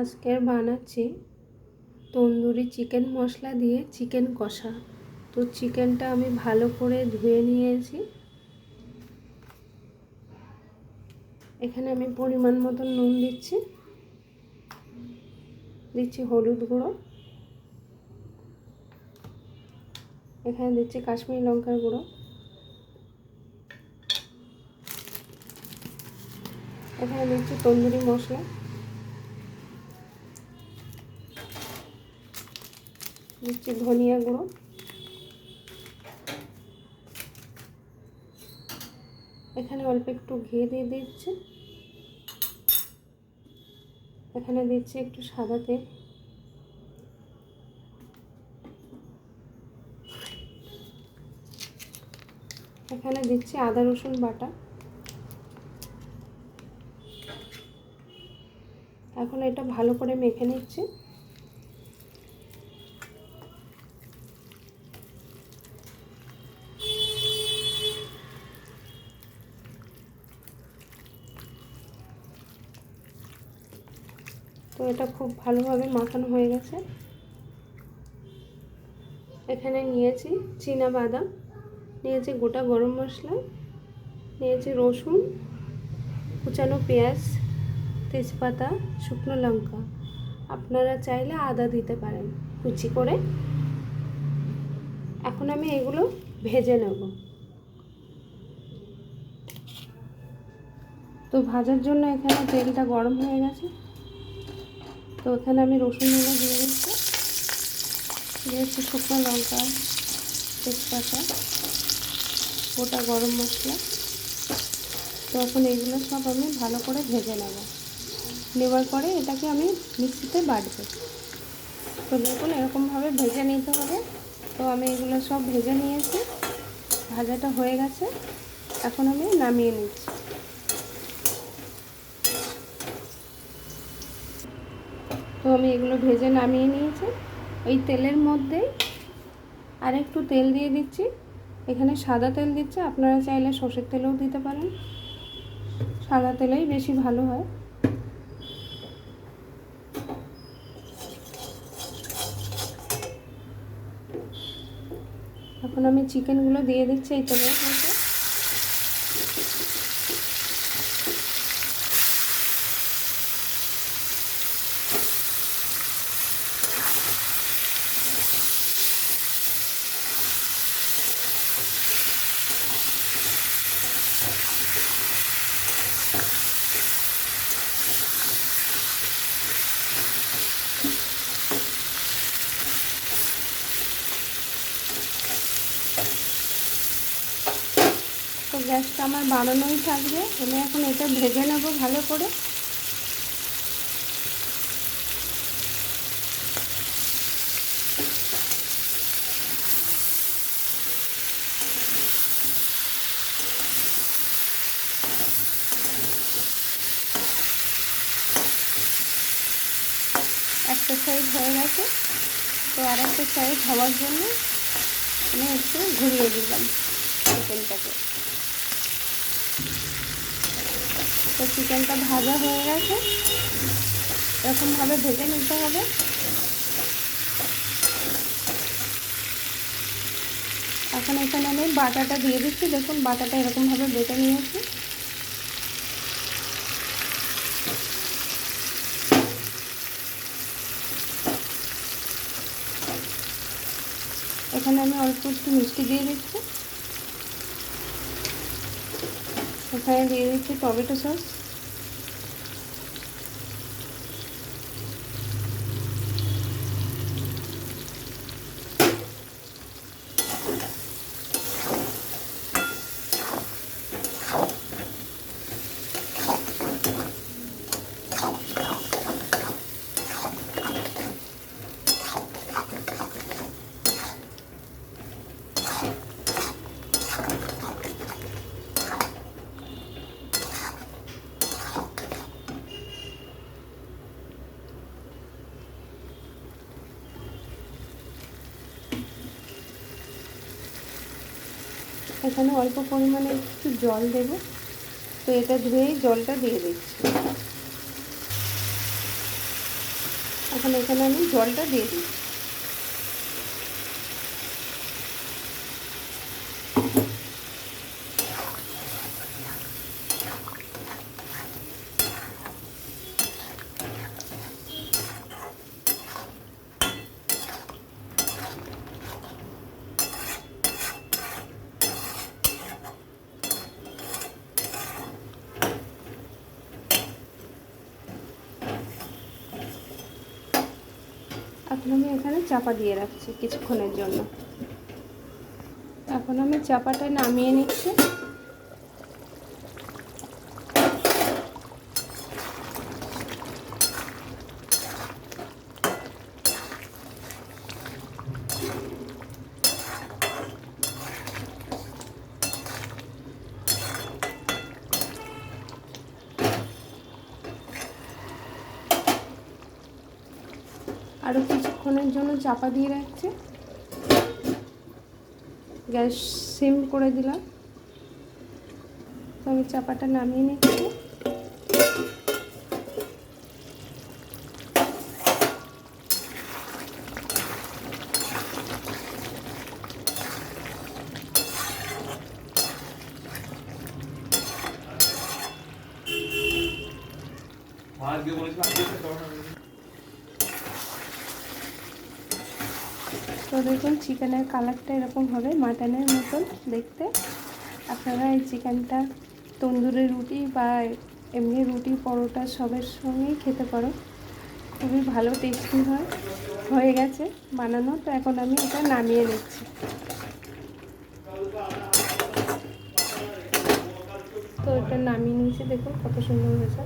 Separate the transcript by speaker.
Speaker 1: আজকের বানাচ্ছি তন্দুরি চিকেন মশলা দিয়ে চিকেন কষা। তো চিকেনটা আমি ভালো করে ধুয়ে নিয়েছি। এখানে আমি পরিমাণ মতন নুন দিচ্ছি। দিচ্ছি হলুদ গুঁড়ো। এখানে দিচ্ছি কাশ্মীরি লঙ্কার গুঁড়ো। এখানে দিচ্ছি তন্দুরি মশলা। দিচ্ছি ধনিয়া গুঁড়ো। এখানে অল্প একটু ঘি দিয়ে দিচ্ছি। এখানে দিচ্ছি একটু সাদা তেল। এখানে দিচ্ছি আদা, রসুন বাটা। এখন এটা ভালো করে মেখে নিচ্ছি। এটা খুব ভালোভাবে মাখানো হয়ে গেছে। এখানে নিয়েছি চীনা বাদাম, নিয়েছি গোটা গরম মশলা, নিয়েছি রসুন, কুচানো পেঁয়াজ, তেজপাতা, শুকনো লঙ্কা। আপনারা চাইলে আদা দিতে পারেন কুচি করে। এখন আমি এগুলো ভেজে নেব। তো ভাজার জন্য এখানে তেলটা গরম হয়ে গেছে। তো এখানে আমি রসুনগুলো দিয়ে দিচ্ছি। দিয়েছি শুকনো লঙ্কা, তেজপাতা, গোটা গরম মশলা। তো এখন এইগুলো সব আমি ভালো করে ভেজে নেব। নেওয়ার পরে এটাকে আমি মিক্সিতে বাটবো। তো দেখুন, এরকমভাবে ভেজে নিতে হবে। তো আমি এগুলো সব ভেজে নিয়েছি। ভাজাটা হয়ে গেছে। এখন আমি নামিয়ে নিচ্ছি। তো আমি এগুলো ভেজে নামিয়ে নিয়েছি। ওই তেলের মধ্যে আর একটু তেল দিয়ে দিচ্ছি। এখানে সাদা তেল দিচ্ছে, আপনারা চাইলে সর্ষের তেলও দিতে পারেন। সাদা তেলেই বেশি ভালো হয়। এখন আমি চিকেনগুলো দিয়ে দিচ্ছি এই তেলের মধ্যে। গ্যাসটা আমার বানানোই থাকবে। আমি এখন এটা ভেজে নেব ভালো করে। একটা সাইড হয়ে গেছে। তো আর একটা সাইড হওয়ার জন্য আমি একটু ঘুরিয়ে দিলাম চিকেনটাকে। তো চিকেনটা ভাজা হয়ে গেছে। এরকমভাবে ভেজে নিতে হবে। এখন এখানে আমি বাটাটা দিয়ে দিচ্ছি। দেখুন, বাটাটা এরকমভাবে বেটে নিয়েছি। এখানে আমি অল্প একটু মিষ্টি দিয়ে দিচ্ছি। এখানে দিয়ে দিচ্ছি টমেটো সস। এখানে অল্প পরিমাণে একটু জল দেব। তো এটা ধুয়ে জলটা দিয়ে দিচ্ছি। এখন এখানে আমি জলটা দিয়ে দিই এখন আমি এখানে চাপা দিয়ে রাখছি কিছুক্ষণের জন্য। এখন আমি চাপাটা নামিয়ে নিচ্ছি। আরও কিছুক্ষণের জন্য চাপা দিয়ে রাখছি। গ্যাস সিম করে দিলাম। তো আমি চাপাটা নামিয়ে নিচ্ছি।
Speaker 2: আজকে বলেছিলাম আজকে করো না।
Speaker 1: তো দেখুন চিকেনের কালারটা এরকম হবে মাটনের মতন দেখতে। আপনারা এই চিকেনটা তন্দুরি রুটি বা এমনি রুটি পরোটা সবের সঙ্গেই খেতে পারো। খুবই ভালো টেস্টি হয়, হয়ে গেছে বানানো। তো এখন আমি এটা নামিয়ে নিচ্ছি। তো এটা নামিয়ে নিয়েছি, দেখুন কত সুন্দর হয়েছে।